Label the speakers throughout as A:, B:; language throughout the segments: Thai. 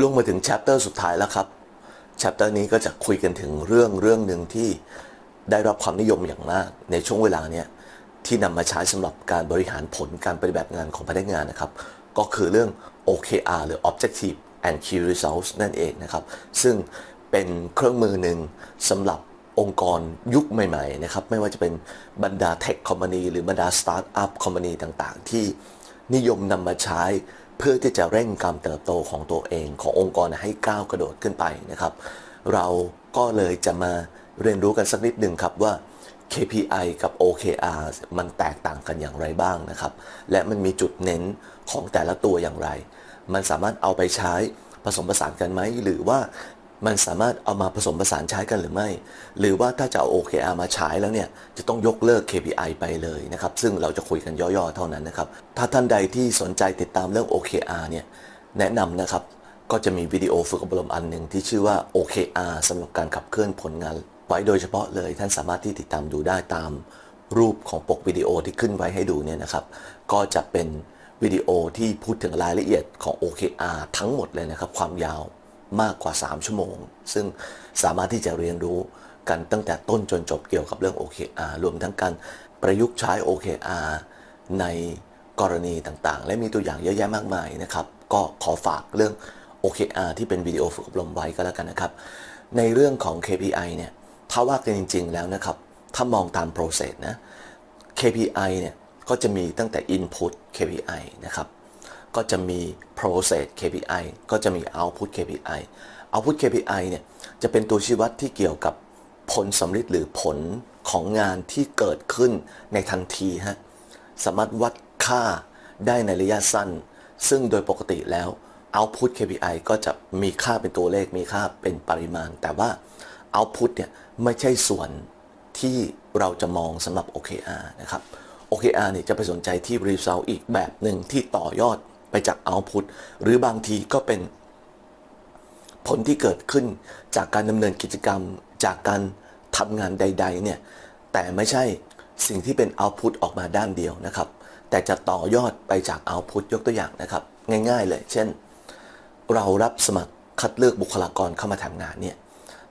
A: ลงมาถึง chapter สุดท้ายแล้วครับ chapter นี้ก็จะคุยกันถึงเรื่องเรื่องหนึ่งที่ได้รับความนิยมอย่างมากในช่วงเวลาเนี้ยที่นำมาใช้สำหรับการบริหารผลการปฏิบัติงานของพนักงานนะครับ ก็คือเรื่อง OKR หรือ Objective and Key Results นั่นเองนะครับ ซึ่งเป็นเครื่องมือหนึ่งสำหรับองค์กรยุคใหม่ๆนะครับไม่ว่าจะเป็นบรรดาเทคคอมพานีหรือบรรดาสตาร์ทอัพคอมพานีต่างๆ ที่นิยมนำมาใช้ พื่อที่จะเร่งการเติบโตของตัวเองขององค์กรให้ก้าวกระโดดขึ้นไปนะครับ เราก็เลยจะมาเรียนรู้กันสักนิดหนึ่งครับว่า KPI กับ OKR มันแตกต่างกันอย่างไรบ้างนะครับ และมันมีจุดเน้นของแต่ละตัวอย่างไร มันสามารถเอาไปใช้ผสมผสานกันไหม หรือว่า มันสามารถเอามาผสมผสานใช้กันหรือไม่ หรือว่าถ้าจะเอา OKR มาใช้แล้วเนี่ยจะต้องยกเลิก KPI ไปเลยนะครับซึ่งเราจะคุยกันย่อๆเท่านั้นนะครับถ้าท่านใดที่สนใจติดตามเรื่อง OKR เนี่ยแนะนำนะครับก็จะมีวิดีโอฝึกอบรมอันหนึ่งที่ชื่อว่า OKR สำหรับการขับเคลื่อนผลงาน ไว้โดยเฉพาะเลยท่านสามารถที่ติดตามดูได้ตามรูปของปกวิดีโอที่ขึ้นไว้ให้ดูเนี่ยนะครับก็จะเป็นวิดีโอที่พูดถึงรายละเอียดของ OKR ทั้งหมดเลยนะครับ ความยาว มากกว่า 3 ชั่วโมง ซึ่งสามารถที่จะเรียนรู้กันตั้งแต่ต้นจนจบเกี่ยวกับเรื่อง OKR รวมทั้งการประยุกต์ใช้ OKR ในกรณีต่างๆ และมีตัวอย่างเยอะแยะมากมายนะครับ ก็ขอฝากเรื่อง OKR ที่เป็นวิดีโอฝึกอบรมไว้ก็แล้วกันนะครับ ในเรื่องของ KPI เนี่ยถ้าว่ากันจริง ๆ แล้วนะครับ ถ้ามองตาม process นะ KPI เนี่ยก็จะมีตั้งแต่ input KPI นะครับ ก็จะมี process KPI ก็จะมี output KPI output KPI เนี่ยจะเป็นตัวชี้วัดที่เกี่ยวกับผลสำเร็จหรือผลของงานที่เกิดขึ้นในทันทีฮะสามารถวัดค่าได้ในระยะสั้น ซึ่งโดยปกติแล้ว output KPI ก็จะมีค่าเป็นตัวเลขมีค่าเป็นปริมาณ แต่ว่า output เนี่ยไม่ใช่ส่วนที่เราจะมองสำหรับ OKR นะครับ OKR เนี่ยจะไปสนใจที่ result อีกแบบหนึ่งที่ต่อยอด ไปจาก output หรือบางทีก็เป็นผลที่เกิดขึ้นจากการดำเนินกิจกรรม จากการทำงานใด ๆ เนี่ย แต่ไม่ใช่สิ่งที่เป็น output ออกมาด้านเดียวนะครับ แต่จะต่อยอดไปจาก output ยกตัวอย่างนะครับ ง่ายๆเลย เช่น เรารับสมัครคัดเลือกบุคลากรเข้ามาทำงานเนี่ย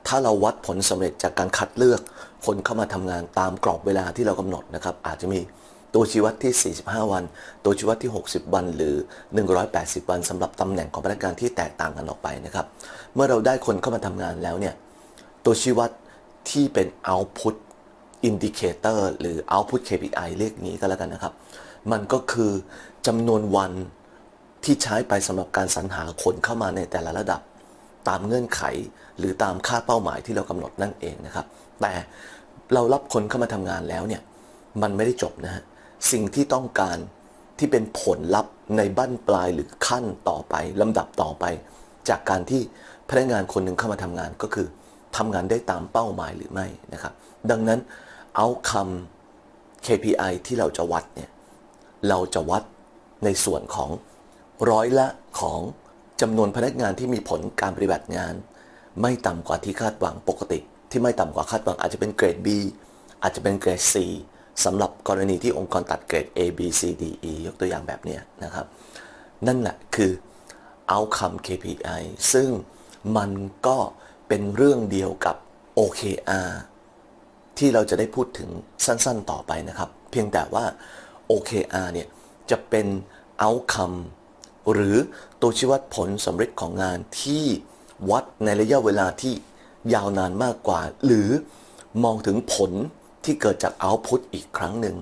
A: ถ้าเราวัดผลสำเร็จจากการคัดเลือกคนเข้ามาทำงานตามกรอบเวลาที่เรากำหนดนะครับ อาจจะมี ตัวชี้วัดที่ 45 วัน ตัวชี้วัดที่ 60 วัน หรือ 180 วันสำหรับตำแหน่งของพนักงานที่แตกต่างกันออกไปนะครับ เมื่อเราได้คนเข้ามาทำงานแล้วเนี่ย ตัวชี้วัดที่เป็น output indicator หรือ output KPI เรียกงี้ก็แล้วกันนะครับ มันก็คือจำนวนวันที่ใช้ไปสำหรับการสรรหาคนเข้ามาในแต่ละระดับ ตามเงื่อนไข หรือตามค่าเป้าหมายที่เรากำหนดนั่นเองนะครับ แต่เรารับคนเข้ามาทำงานแล้วเนี่ย มันไม่ได้จบนะฮะ สิ่งที่ต้องการที่เป็นผลลัพธ์ในบั้นปลายหรือขั้นต่อไปลำดับต่อไป จากการที่พนักงานคนหนึ่งเข้ามาทำงานก็คือทำงานได้ตามเป้าหมายหรือไม่นะครับ ดังนั้นเอาคำ KPI ที่เราจะวัดเนี่ยเราจะวัดในส่วนของร้อยละของจำนวนพนักงานที่มีผลการปฏิบัติงาน ไม่ต่ำกว่าที่คาดหวังปกติ ที่ไม่ต่ำกว่าคาดหวังอาจจะเป็นเกรด B อาจจะเป็นเกรด C สำหรับกรณีที่องค์กรตัดเกรด A B C D E ยกตัวอย่างแบบนี้นะครับ นั่นแหละคือ outcome KPI ซึ่งมันก็เป็นเรื่องเดียวกับ OKR ที่เราจะได้พูดถึงสั้นๆต่อไปนะครับ เพียงแต่ว่า OKR เนี่ยจะเป็น outcome หรือตัวชี้วัดผลสำเร็จของงานที่วัดในระยะเวลาที่ยาวนานมากกว่า หรือมองถึงผล ที่เกิดจาก output อีกครั้งหนึ่ง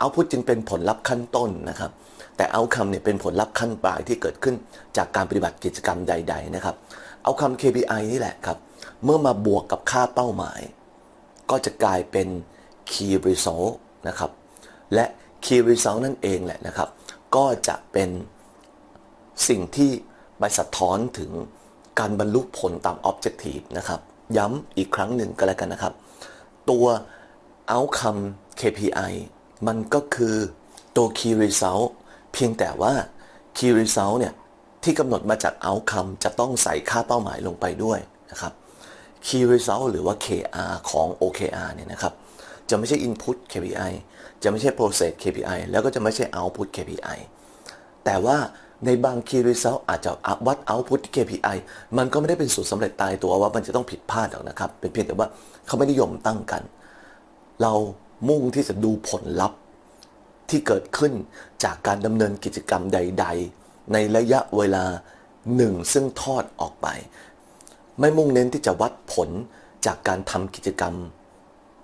A: output จึงเป็นผลลัพธ์ขั้นต้นนะครับ แต่ outcome เนี่ยเป็นผลลัพธ์ขั้นปลายที่เกิดขึ้นจากการปฏิบัติกิจกรรมใด ๆ นะครับ outcome KPI นี่แหละครับ เมื่อมาบวกกับค่าเป้าหมาย ก็จะกลายเป็น key result นะครับ และ key result นั่นเองแหละนะครับ ก็จะเป็นสิ่งที่ไปสะท้อนถึงการบรรลุผลตาม objective นะครับ ย้ำอีกครั้งหนึ่งก็แล้วกันนะครับ ตัว outcome KPI มันก็คือตัว key result เพียงแต่ว่า key result เนี่ยที่กำหนดมาจาก outcome จะต้องใส่ค่าเป้าหมายลงไปด้วยนะครับ key result หรือว่า KR ของ OKR เนี่ยนะครับจะไม่ใช่ input KPI จะไม่ใช่ process KPI แล้วก็จะไม่ใช่ output KPI แต่ว่าในบาง Key Result อาจจะวัด Output ที่ KPI มันก็ไม่ได้เป็นสูตรสำเร็จตายตัวว่ามันจะต้องผิดพลาดหรอกนะครับ เป็นเพียงแต่ว่าเขาไม่นิยมตั้งกัน เรามุ่งที่จะดูผลลัพธ์ที่เกิดขึ้นจากการดำเนินกิจกรรมใด ๆ ในระยะเวลาหนึ่งซึ่งทอดออกไป ไม่มุ่งเน้นที่จะวัดผลจากการทำกิจกรรม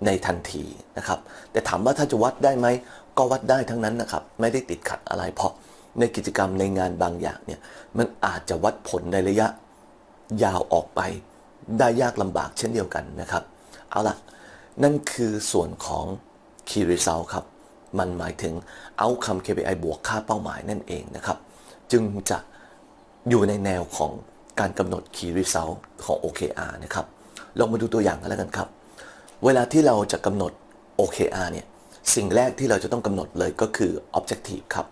A: ในทันทีนะครับ แต่ถามว่าถ้าจะวัดได้ไหมก็วัดได้ทั้งนั้นนะครับ ไม่ได้ติดขัดอะไรเพราะในกิจกรรมในงานบางอย่างเนี่ยมันอาจจะวัดผลในระยะยาวออกไป ได้ยากลำบากเช่นเดียวกันนะครับ เอาละ นั่นคือส่วนของ Key Result ครับ มันหมายถึง Outcome KPI บวกค่าเป้าหมายนั่นเองนะครับ จึงจะอยู่ในแนวของการกำหนด Key Result ของ OKR นะครับ ลองมาดูตัวอย่างกันแล้วกันครับ เวลาที่เราจะกำหนด OKR เนี่ย สิ่งแรกที่เราจะต้องกำหนดเลยก็คือ Objective ครับ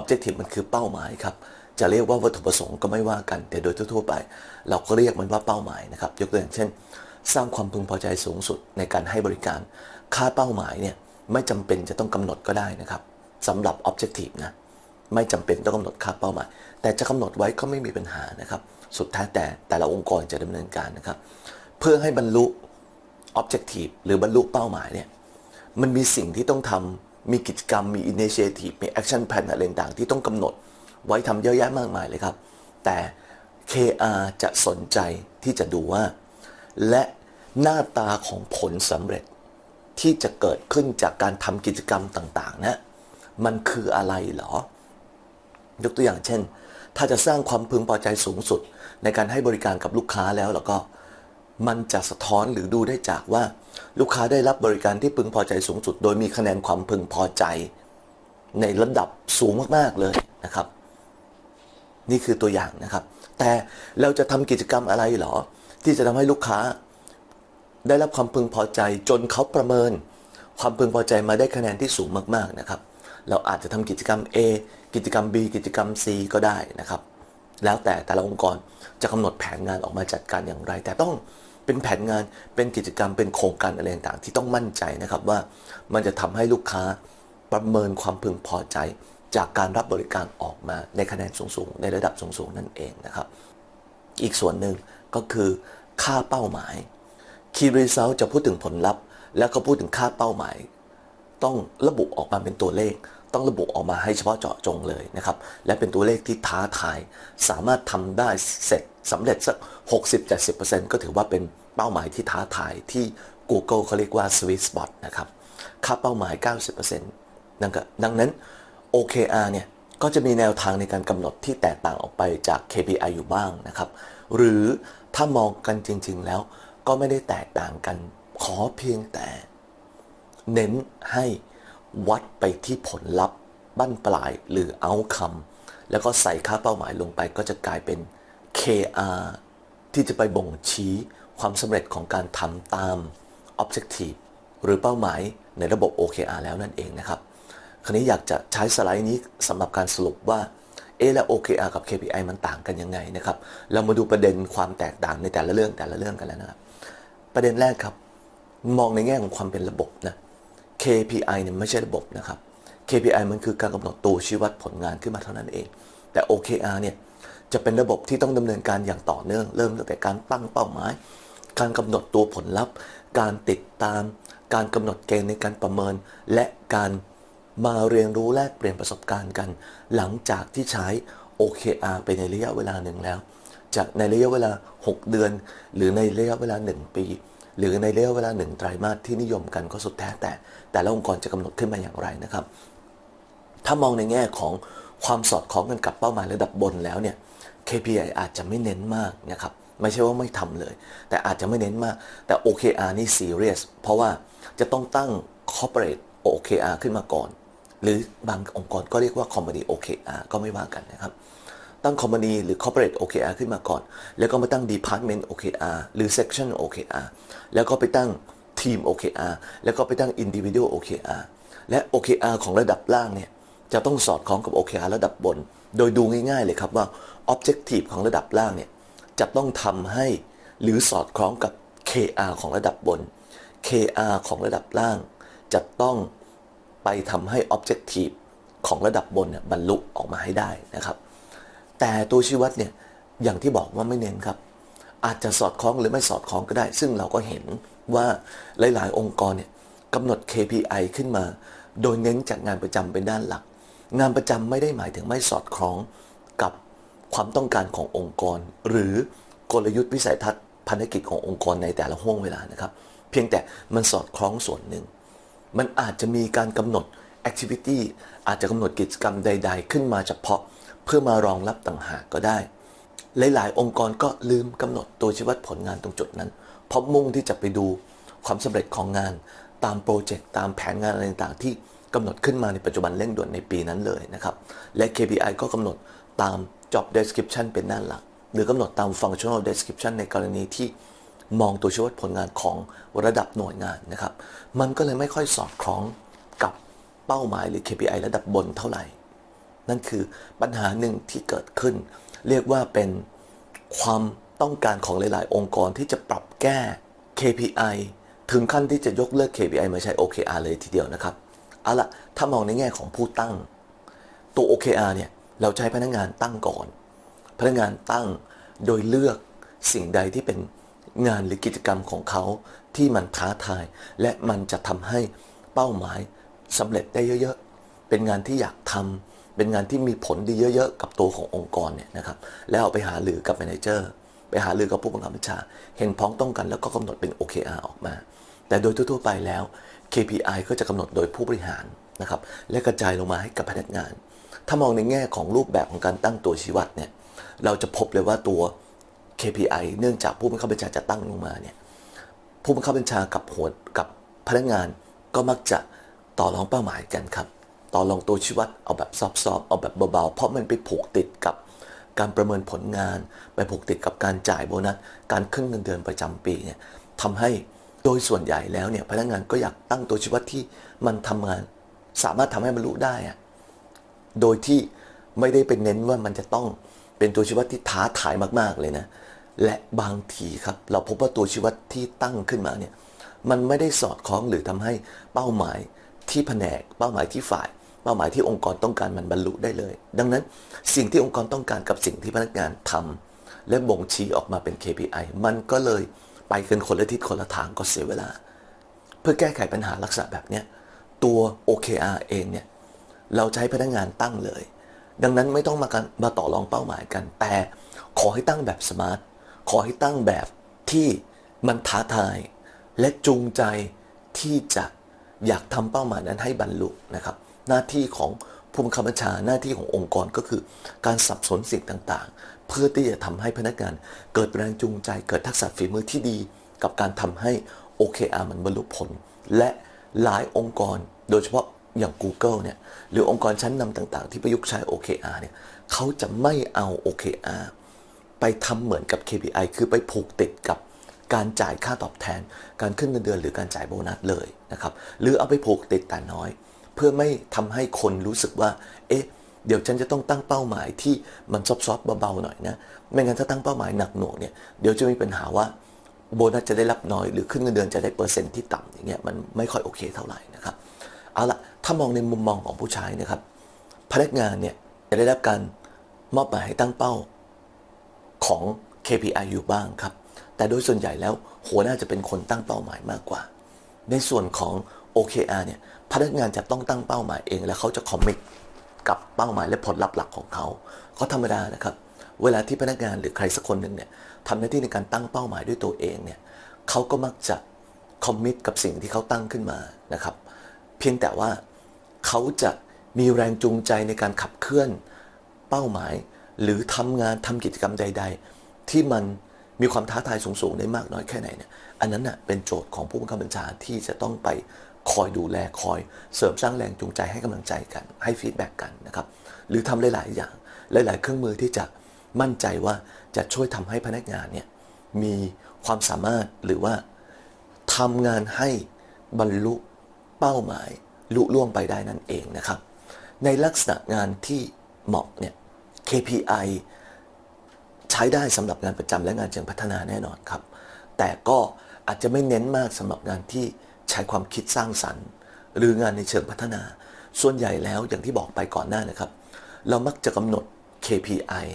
A: Objective มันคือเป้าหมายครับจะเรียกว่าวัตถุประสงค์ก็ไม่ว่ากัน แต่โดยทั่วๆไป เราก็เรียกมันว่าเป้าหมายนะครับ ยกตัวอย่างเช่น สร้างความพึงพอใจสูงสุดในการให้บริการ ค่าเป้าหมายเนี่ยไม่จำเป็นจะต้องกำหนดก็ได้นะครับสำหรับ Objective นะไม่จำเป็นต้องกำหนดค่าเป้าหมาย แต่จะกำหนดไว้ก็ไม่มีปัญหานะครับ สุดท้ายแต่แต่ละองค์กรจะดำเนินการนะครับ เพื่อให้บรรลุ Objective หรือบรรลุเป้าหมายเนี่ยมันมีสิ่งที่ต้องทำมีกิจกรรมมี Initiative มี Action Plan อะไรต่างๆที่ต้องกำหนดไว้ทำเยอะแยะมากมายเลยครับ แต่ KR จะสนใจที่จะดูว่า และหน้าตาของผลสำเร็จที่จะเกิดขึ้นจากการทำกิจกรรมต่างๆนะมันคืออะไรหรอ ยกตัวอย่างเช่น ถ้าจะสร้างความพึงพอใจสูงสุด ในการให้บริการกับลูกค้าแล้วแล้วก็ มันจะสะท้อนหรือดูได้จากว่า ลูกค้าได้รับบริการที่พึงพอใจสูงสุด โดยมีคะแนนความพึงพอใจ ในระดับสูงมากๆเลยนะครับ นี่คือตัวอย่างนะครับ แต่เราจะทำกิจกรรมอะไรหรอ ที่จะทำให้ลูกค้า ได้รับความพึงพอใจจนเขาประเมิน ความพึงพอใจมาได้คะแนนที่สูงมากๆนะครับ เราอาจจะทำกิจกรรม A กิจกรรม B กิจกรรม C ก็ได้นะครับ แล้วแต่แต่ละองค์กรจะกำหนดแผนงานออกมาจัดการอย่างไร แต่ต้องเป็นแผนงานเป็นกิจกรรมเป็นโครงการอะไรต่างๆที่ต้องมั่นใจนะครับว่ามันจะทำให้ลูกค้าประเมินความพึงพอใจ จากการรับบริการออกมาในคะแนนสูงๆ ในระดับสูงๆ นั่นเองนะครับ อีกส่วนหนึ่ง ก็คือค่าเป้าหมาย Key Result จะพูดถึงผลลัพธ์ แล้วก็พูดถึงค่าเป้าหมาย ต้องระบุออกมาเป็นตัวเลข ต้องระบุออกมาให้เฉพาะเจาะจงเลยนะครับ และเป็นตัวเลขที่ท้าทาย สามารถทำได้เสร็จสำเร็จสัก 60-70%ก็ถือว่าเป็นเป้าหมายที่ท้าทายที่ Google เขาเรียกว่า sweet spot นะครับ ค่าเป้าหมาย 90%ดังดังนั้น OKR เนี่ย ก็จะมีแนวทางในการกำหนดที่แตกต่างออกไปจาก KPI อยู่บ้างนะครับ หรือ ถ้ามองกันจริง ๆ แล้วก็ไม่ได้แตกต่างกัน ขอเพียงแต่ เน้นให้วัดไปที่ผลลัพธ์บั้นปลายหรือ outcome แล้วก็ใส่ค่าเป้าหมายลงไปก็จะกลายเป็น KR ที่จะไปบ่งชี้ความสำเร็จของการทำตาม Objective หรือเป้าหมายในระบบ OKR แล้วนั่นเองนะครับ คราวนี้อยากจะใช้สไลด์นี้สำหรับการสรุปว่า เอและ OKR กับ KPI มันต่างกันยังไงนะครับ เรามาดูประเด็นความแตกต่างในแต่ละเรื่องแต่ละเรื่องกันแล้วนะครับ ประเด็นแรกครับ มองในแง่ของความเป็นระบบนะ KPI เนี่ยไม่ใช่ระบบนะครับ KPI มันคือการกำหนดตัวชี้วัดผลงานขึ้นมาเท่านั้นเอง แต่ OKR เนี่ยจะเป็นระบบที่ต้องดำเนินการอย่างต่อเนื่อง เริ่มตั้งแต่การตั้งเป้าหมาย การกำหนดตัวผลลัพธ์ การติดตาม การกำหนดเกณฑ์ในการประเมิน และการ มาเรียนรู้แลกเปลี่ยนประสบการณ์กัน หลังจากที่ใช้ OKR ไปในระยะเวลาหนึ่งแล้ว จากในระยะเวลา 6 เดือน หรือในระยะเวลา 1 ปี หรือในระยะเวลา 1 ไตรมาสที่นิยมกันก็สุดแท้แต่ แต่ละองค์กรจะกำหนดขึ้นมาอย่างไรนะครับ ถ้ามองในแง่ของความสอดคล้องกันกับเป้าหมายระดับบนแล้วเนี่ย KPI อาจจะไม่เน้นมากนะครับไม่ใช่ว่าไม่ทำเลย แต่อาจจะไม่เน้นมาก แต่ OKR นี่ serious เพราะว่าจะต้องตั้ง corporate OKR ขึ้นมาก่อน หรือบางองค์กรก็เรียกว่า company OKR ก็ไม่ว่ากันนะครับ ตั้ง company หรือ corporate OKR ขึ้นมาก่อน แล้วก็มาตั้ง department OKR หรือ section OKR แล้วก็ไปตั้ง team OKR แล้วก็ไปตั้ง individual OKR และ OKR ของระดับล่างเนี่ยจะต้องสอดคล้องกับ OKR ระดับบน โดยดูง่ายๆเลยครับว่า Objective ของระดับล่างเนี่ยจะต้องทำให้หรือสอดคล้องกับ KR ของระดับบน KR ของระดับล่าง จะต้อง ไปทำให้ Objective ของระดับบนเนี่ยบรรลุออกมาให้ได้นะครับ แต่ตัวชี้วัดเนี่ยอย่างที่บอกว่าไม่เน้นครับ อาจจะสอดคล้องหรือไม่สอดคล้องก็ได้ ซึ่งเราก็เห็นว่าหลาย ๆ องค์กรเนี่ยกำหนด KPI ขึ้นมา โดยเน้นจากงานประจำเป็นด้านหลัก งานประจำไม่ได้หมายถึงไม่สอดคล้องกับความต้องการขององค์กร หรือกลยุทธ์วิสัยทัศน์พันธกิจขององค์กรในแต่ละห่วงเวลานะครับ เพียงแต่มันสอดคล้องส่วนหนึ่ง มันอาจจะมีการกำหนด activity อาจจะกำหนดกิจกรรมใด ๆ ขึ้นมาเฉพาะ เพื่อมารองรับต่างหากก็ได้ หลาย ๆ องค์กรก็ลืมกำหนดตัวชี้วัดผลงานตรงจุดนั้น เพราะมุ่งที่จะไปดูความสำเร็จของงาน ตามโปรเจกต์ตามแผนงานอะไรต่างๆ ที่กำหนดขึ้นมาในปัจจุบันเร่งด่วนในปีนั้นเลยนะครับและ KPI ก็กำหนดตาม job description เป็นด้านหลัก หรือกำหนดตาม functional description ในกรณีที่ มองตัวชี้วัดผลงานของระดับหน่วยงานนะครับ มันก็เลยไม่ค่อยสอดคล้องกับเป้าหมายหรือ KPI ระดับบนเท่าไหร่ นั่นคือปัญหาหนึ่งที่เกิดขึ้น เรียกว่าเป็นความต้องการของหลายๆ องค์กรที่จะปรับแก้ KPI ถึงขั้นที่จะยกเลิก KPI มาใช้ OKR เลยทีเดียวนะครับ เอาละถ้ามองในแง่ของผู้ตั้ง ตัว OKR เนี่ย เราใช้พนักงานตั้งก่อน พนักงานตั้งโดยเลือกสิ่งใดที่เป็น งานหรือกิจกรรมของเขาที่มันท้าทาย และมันจะทำให้เป้าหมายสำเร็จได้เยอะๆ เป็นงานที่อยากทำเป็นงานที่มีผลดีเยอะๆ กับตัวขององค์กรเนี่ยนะครับ แล้วเอาไปหาหรือกับแมเนเจอร์ไปหาหรือกับผู้บังคับบัญชา เห็นพ้องต้องกันแล้วก็กำหนดเป็น OKR ออกมา แต่โดยทั่วๆไปแล้ว KPI ก็จะกำหนดโดยผู้บริหารนะครับ และกระจายลงมาให้กับพนักงาน ถ้ามองในแง่ของรูปแบบของการตั้งตัวชี้วัดเนี่ย เราจะพบเลยว่าตัว KPI เนื่องจากผู้บังคับบัญชาจะตั้งลงมาเนี่ยผู้บังคับบัญชากับหัวกับพนักงานก็มักจะต่อรองเป้าหมายกันครับ ต่อรองตัวชี้วัดเอาแบบซอฟต์ๆเอาแบบเบาๆ เพราะมันไปผูกติดกับการประเมินผลงาน ไปผูกติดกับการจ่ายโบนัส การขึ้นเงินเดือนประจำปีเนี่ยทำให้โดยส่วนใหญ่แล้วเนี่ยพนักงานก็อยากตั้งตัวชี้วัดที่มันทำงาน สามารถทำให้บรรลุได้อะโดยที่ไม่ได้เป็นเน้นว่ามันจะต้องเป็นตัวชี้วัดที่ท้าทายมากๆเลยนะ และบางทีครับเราพบว่าตัวชีวัดที่ตั้งขึ้นมาเนี่ยมันไม่ได้สอดคล้องหรือทำให้เป้าหมายที่แผนก เป้าหมายที่ฝ่าย เป้าหมายที่องค์กรต้องการมันบรรลุได้เลย ดังนั้นสิ่งที่องค์กรต้องการกับสิ่งที่พนักงานทำและบ่งชี้ออกมาเป็น KPI มันก็เลยไปกันคนละทิศคนละทางก็เสียเวลา เพื่อแก้ไขปัญหาลักษณะแบบเนี้ยตัว OKR เองเนี่ยเราใช้พนักงานตั้งเลย ดังนั้นไม่ต้องมากันมาต่อรองเป้าหมายกัน แต่ขอให้ตั้งแบบสมาร์ท ขอให้ตั้งแบบที่มันท้าทาย และจูงใจที่จะอยากทำเป้าหมายนั้นให้บรรลุนะครับ หน้าที่ของผู้บังคับบัญชาหน้าที่ขององค์กรก็คือ การสับสนสิ่งต่างๆ เพื่อที่จะทำให้พนักงานเกิดแรงจูงใจ เกิดทักษะฝีมือที่ดี กับการทำให้ OKR มันบรรลุผล และหลายองค์กรโดยเฉพาะอย่าง Google เนี่ยหรือองค์กรชั้นนำต่างๆ ที่ประยุกต์ใช้ OKR เนี่ยเขาจะไม่เอา OKR ไปทำเหมือนกับ KPI คือไปผูกติดกับการจ่ายค่าตอบแทน การขึ้นเงินเดือนหรือการจ่ายโบนัสเลยนะครับ หรือเอาไปผูกติดแต่น้อย เพื่อไม่ทำให้คนรู้สึกว่า เอ๊ะ เดี๋ยวฉันจะต้องตั้งเป้าหมายที่มันซอฟๆเบาๆหน่อยนะ ไม่งั้นถ้าตั้งเป้าหมายหนักหน่วงเนี่ย เดี๋ยวจะมีปัญหาว่าโบนัสจะได้รับน้อยหรือขึ้นเงินเดือนจะได้เปอร์เซ็นต์ที่ต่ำอย่างเงี้ยมันไม่ค่อยโอเคเท่าไหร่นะครับ เอาละถ้ามองในมุมมองของผู้ใช้นะครับ พนักงานเนี่ยจะได้รับการมอบหมายให้ตั้งเป้า ของ KPI อยู่บ้างครับ แต่โดยส่วนใหญ่แล้วหัวหน้าจะเป็นคนตั้งเป้าหมายมากกว่า ในส่วนของ OKR เนี่ยพนักงานจะต้องตั้งเป้าหมายเอง แล้วเขาจะคอมมิตกับเป้าหมายและผลลัพธ์หลักของเขาก็ธรรมดานะครับเวลาที่พนักงานหรือใครสักคนหนึ่งเนี่ยทำหน้าที่ในการตั้งเป้าหมายด้วยตัวเองเนี่ยเขาก็มักจะคอมมิตกับสิ่งที่เขาตั้งขึ้นมานะครับเพียงแต่ว่าเขาจะมีแรงจูงใจในการขับเคลื่อนเป้าหมาย หรือทำงานทำกิจกรรมใด ๆ ที่มันมีความท้าทายสูงๆได้มากน้อยแค่ไหนเนี่ยอันนั้นน่ะเป็นโจทย์ของผู้บังคับบัญชาที่จะต้องไปคอยดูแลคอยเสริมสร้างแรงจูงใจให้กำลังใจกันให้ฟีดแบ็กกันนะครับหรือทำหลาย ๆ อย่าง หลาย ๆ เครื่องมือที่จะมั่นใจว่าจะช่วยทำให้พนักงานเนี่ยมีความสามารถหรือว่าทำงานให้บรรลุเป้าหมายลุล่วงไปได้นั่นเองนะครับ ในลักษณะงานที่เหมาะเนี่ย KPI ใช้ได้สำหรับงานประจำและงานเชิงพัฒนาแน่นอนครับ แต่ก็อาจจะไม่เน้นมากสำหรับงานที่ใช้ความคิดสร้างสรรค์ หรืองานในเชิงพัฒนา ส่วนใหญ่แล้วอย่างที่บอกไปก่อนหน้านะครับ เรามักจะกำหนด KPI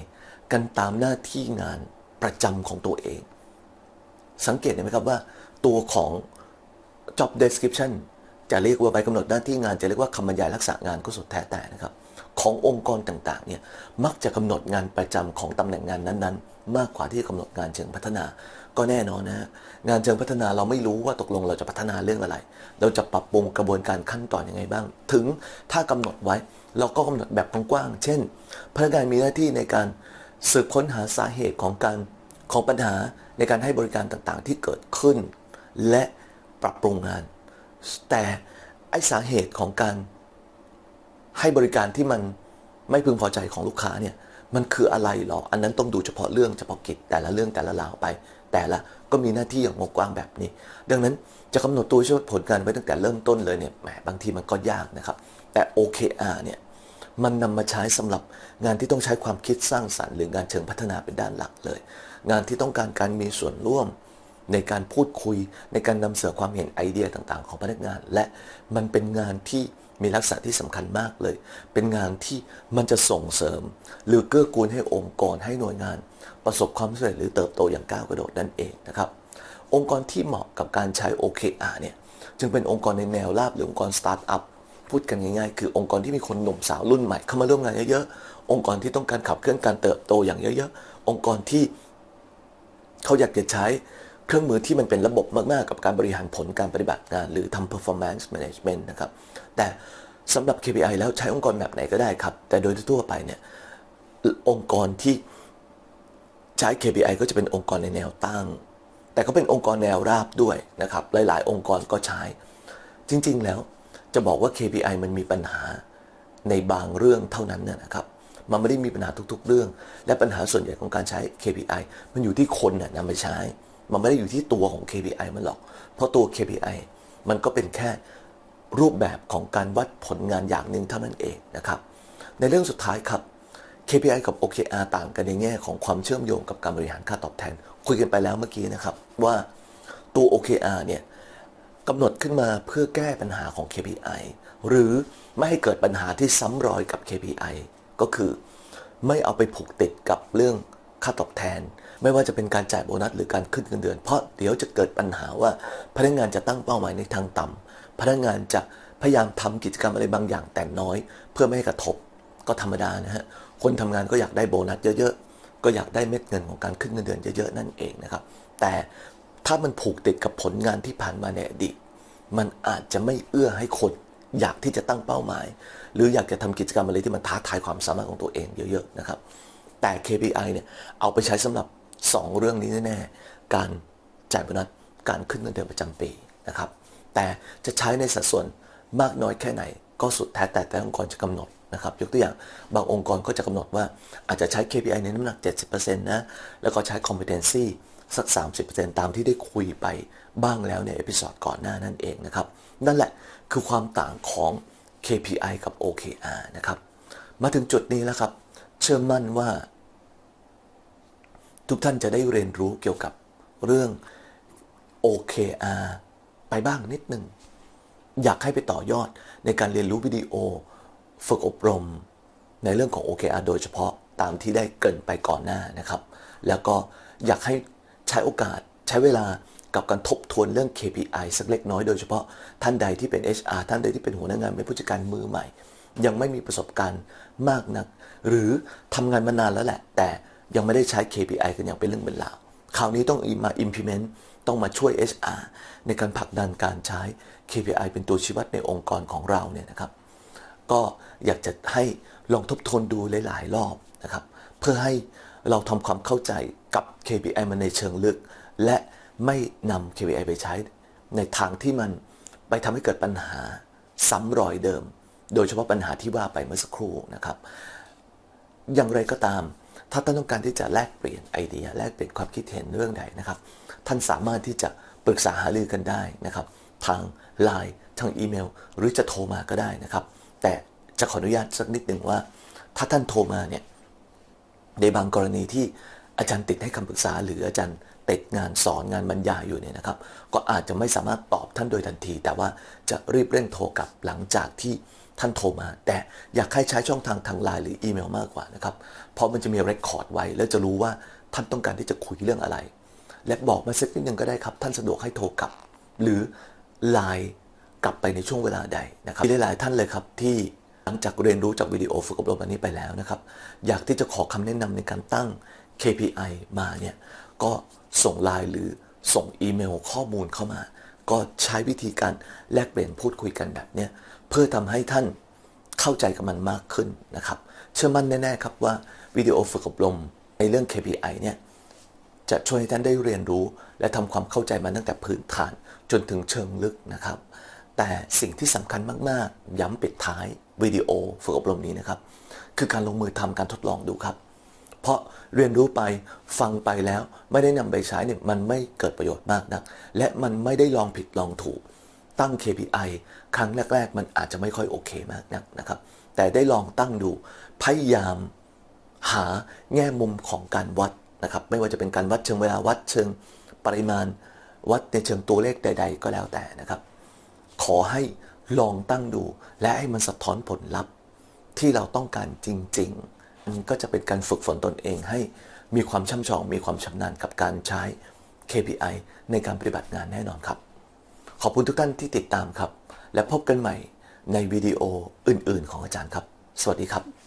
A: กันตามหน้าที่งานประจำของตัวเอง สังเกตเห็นไหมครับว่าตัวของ job description จะเรียกว่าใบกำหนดหน้าที่งาน จะเรียกว่าคำบรรยายลักษณะงานก็สุดแท้แต่นะครับ ขององค์กรต่างๆเนี่ยมักจะกำหนดงานประจำของตำแหน่งงานนั้นๆ มากกว่าที่จะกำหนดงานเชิงพัฒนา ก็แน่นอนนะฮะงานเชิงพัฒนาเราไม่รู้ว่าตกลงเราจะพัฒนาเรื่องอะไร เราจะปรับปรุงกระบวนการขั้นตอนยังไงบ้าง ถึงถ้ากำหนดไว้เราก็กำหนดแบบกว้างๆเช่น พนักงานมีหน้าที่ในการสืบค้นหาสาเหตุของการของปัญหาในการให้บริการต่างๆที่เกิดขึ้น และปรับปรุงงาน แต่ไอสาเหตุของการ ให้บริการที่มันไม่พึงพอใจของลูกค้าเนี่ยมันคืออะไรหรอ อันนั้นต้องดูเฉพาะเรื่องเฉพาะกิจแต่ละเรื่องแต่ละราวไป แต่ละก็มีหน้าที่อย่างงกว้างแบบนี้ ดังนั้นจะกำหนดตัวช่วยผลการไว้ตั้งแต่เริ่มต้นเลยเนี่ยแหมบางทีมันก็ยากนะครับ แต่ OKR เนี่ยมันนำมาใช้สำหรับงานที่ต้องใช้ความคิดสร้างสรรค์หรืองานเชิงพัฒนาเป็นด้านหลักเลย งานที่ต้องการการมีส่วนร่วม ในการพูดคุยในการนำเสนอความเห็นไอเดียต่างๆ ของพนักงาน และมันเป็นงานที่ มีลักษณะที่สำคัญมากเลย เป็นงานที่มันจะส่งเสริม หรือเกื้อกูลให้องค์กรให้หน่วยงาน ประสบความสำเร็จหรือเติบโตอย่างก้าวกระโดดนั่นเองนะครับ องค์กรที่เหมาะกับการใช้ OKR เนี่ยจึงเป็นองค์กรในแนวราบหรือองค์กรสตาร์ทอัพพูดกันง่ายๆ คือองค์กรที่มีคนหนุ่มสาวรุ่นใหม่เข้ามาร่วมงานเยอะๆ องค์กรที่ต้องการขับเคลื่อนการเติบโตอย่างเยอะๆ องค์กรที่เขาอยากจะใช้เครื่องมือที่มันเป็นระบบมากๆ กับการบริหารผลการปฏิบัติงาน หรือทำ performance management นะครับ แต่สำหรับ KPI แล้วใช้องค์กรแบบไหนก็ได้ครับ แต่โดยทั่วไปเนี่ยองค์กรที่ใช้ KPI ก็จะเป็นองค์กรในแนวตั้ง แต่ก็เป็นองค์กรแนวราบด้วยนะครับ หลาย ๆ องค์กรก็ใช้ จริง ๆ แล้วจะบอกว่า KPI มันมีปัญหาในบางเรื่องเท่านั้นนนะครับ มันไม่ได้มีปัญหาทุก ๆ เรื่อง และปัญหาส่วนใหญ่ของการใช้ KPI มันอยู่ที่คนน่ะนำไปใช้ มันไม่ได้อยู่ที่ตัวของ KPI มันหรอก เพราะตัว KPI มันก็เป็นแค่ รูปแบบของการวัดผลงานอย่างหนึ่งเท่านั้นเองนะครับ ในเรื่องสุดท้ายครับ KPI กับ OKR ต่างกันในแง่ของความเชื่อมโยงกับการบริหารค่าตอบแทน คุยกันไปแล้วเมื่อกี้นะครับว่าตัว OKR เนี่ยกำหนดขึ้นมาเพื่อแก้ปัญหาของ KPI หรือไม่ให้เกิดปัญหาที่ซ้ำรอยกับ KPI ก็คือไม่เอาไปผูกติดกับเรื่องค่าตอบแทน ไม่ว่าจะเป็นการจ่ายโบนัสหรือการขึ้นเงินเดือน เพราะเดี๋ยวจะเกิดปัญหาว่าพนักงานจะตั้งเป้าหมายในทางต่ำ พนักงานจะพยายามทำกิจกรรมอะไรบางอย่างแต่น้อย เพื่อไม่ให้กระทบก็ธรรมดานะฮะคนทำงานก็อยากได้โบนัสเยอะๆ ก็อยากได้เม็ดเงินของการขึ้นเงินเดือนเยอะๆนั่นเองนะครับ แต่ถ้ามันผูกติดกับผลงานที่ผ่านมาในอดีตมันอาจจะไม่เอื้อให้คนอยากที่จะตั้งเป้าหมาย หรืออยากจะทำกิจกรรมอะไรที่มันท้าทายความสามารถของตัวเองเยอะๆนะครับ แต่ KPI เนี่ยเอาไปใช้สำหรับ 2 เรื่องนี้แน่ๆการจ่ายโบนัสการขึ้นเงินเดือนประจำปีนะครับ แต่จะใช้ในสัดส่วนมากน้อยแค่ไหน ก็สุดแท้แต่แต่องค์กรจะกำหนดนะครับยกตัวอย่างบางองค์กรก็จะกำหนดว่าอาจจะใช้ KPI ในน้ำหนัก 70%นะแล้วก็ใช้ competency สัก 30%ตามที่ได้คุยไปบ้างแล้วในเอพิ od ก่อนหน้านั่นเองนะครับ นั่นแหละคือความต่างของ KPI กับ OKR นะครับ มาถึงจุดนี้แล้วครับ เชื่อมั่นว่า ทุกท่านจะได้เรียนรู้เกี่ยวกับเรื่อง OKR ไปบ้างนิดหนึ่ง อยากให้ไปต่อยอดในการเรียนรู้วิดีโอ ฝึกอบรม ในเรื่องของ OKR โดยเฉพาะตามที่ได้เกินไปก่อนหน้านะครับ แล้วก็อยากให้ใช้โอกาสใช้เวลากับการทบทวนเรื่อง KPI สักเล็กน้อยโดยเฉพาะท่านใดที่เป็น HR ท่านใดที่เป็นหัวหน้างานเป็นผู้จัดการมือใหม่ ยังไม่มีประสบการณ์มากนัก หรือทำงานมานานแล้วแหละ แต่ยังไม่ได้ใช้ KPI กันอย่างเป็นเรื่องเป็นราวคราวนี้ต้องมา implement ต้องมาช่วย HR ในการผลักดันการใช้ KPI เป็นตัวชี้วัดในองค์กรของเราเนี่ยนะครับ ก็อยากจะให้ลองทบทวนดูหลาย ๆ รอบนะครับ เพื่อให้เราทำความเข้าใจกับ KPI มันในเชิงลึก และไม่นำ KPI ไปใช้ ในทางที่มันไปทำให้เกิดปัญหาซ้ำรอยเดิม โดยเฉพาะปัญหาที่ว่าไปเมื่อสักครู่นะครับ อย่างไรก็ตาม ถ้าท่านต้องการที่จะแลกเปลี่ยนไอเดียแลกเปลี่ยนความคิดเห็นเรื่องใดนะครับ ท่านสามารถที่จะปรึกษาหารือกันได้นะครับ ทาง Line ทางอีเมล หรือจะโทรมาก็ได้นะครับ แต่จะขออนุญาตสักนิดหนึ่งว่า ถ้าท่านโทรมาเนี่ยในบางกรณีที่อาจารย์ติดให้คำปรึกษา หรืออาจารย์ติดงานสอนงานบรรยายอยู่เนี่ยนะครับ ก็อาจจะไม่สามารถตอบท่านโดยทันที แต่ว่าจะรีบเร่งโทรกลับหลังจากที่ ท่านโทรมา แต่อยากให้ใช้ช่องทางทางไลน์หรืออีเมลมากกว่านะครับ เพราะมันจะมีเรคคอร์ดไว้ แล้วจะรู้ว่าท่านต้องการที่จะคุยเรื่องอะไร และบอกมาสักนิดนึงก็ได้ครับ ท่านสะดวกให้โทรกลับ หรือไลน์กลับไปในช่วงเวลาใดนะครับมีหลายๆท่านเลยครับที่หลังจากเรียนรู้จากวิดีโอฝึกอบรมอันนี้ไปแล้วนะครับ อยากที่จะขอคำแนะนำในการตั้ง KPI มาเนี่ยก็ส่งไลน์หรือส่งอีเมลข้อมูลเข้ามา ก็ใช้วิธีการแลกเปลี่ยนพูดคุยกันแบบเนี้ย เพื่อทำให้ท่านเข้าใจกับมันมากขึ้นนะครับ เชื่อมั่นแน่ๆครับว่าวิดีโอฝึกอบรมในเรื่อง KPI เนี่ยจะช่วยให้ท่านได้เรียนรู้ และทำความเข้าใจมันตั้งแต่พื้นฐานจนถึงเชิงลึกนะครับ แต่สิ่งที่สำคัญมากๆ ย้ำปิดท้ายวิดีโอฝึกอบรมนี้นะครับ คือการลงมือทำการทดลองดูครับ เพราะเรียนรู้ไปฟังไปแล้วไม่ได้นำไปใช้เนี่ยมันไม่เกิดประโยชน์มากนัก และมันไม่ได้ลองผิดลองถูก ตั้ง KPI ครั้งแรก ๆ มันอาจจะไม่ค่อยโอเคมากนักนะครับ แต่ได้ลองตั้งดู พยายามหาแง่มุมของการวัดนะครับ ไม่ว่าจะเป็นการวัดเชิงเวลาวัดเชิงปริมาณ วัดในเชิงตัวเลขใด ๆ ก็แล้วแต่นะครับ ขอให้ลองตั้งดู และให้มันสะท้อนผลลัพธ์ที่เราต้องการจริงๆมันก็จะเป็นการฝึกฝนตนเองให้มีความช่ำชอง มีความชำนาญกับการใช้ KPI ในการปฏิบัติงานแน่นอนครับ ขอบคุณทุกท่านที่ติดตามครับ และพบกันใหม่ในวิดีโออื่น ๆ ของอาจารย์ครับ สวัสดีครับ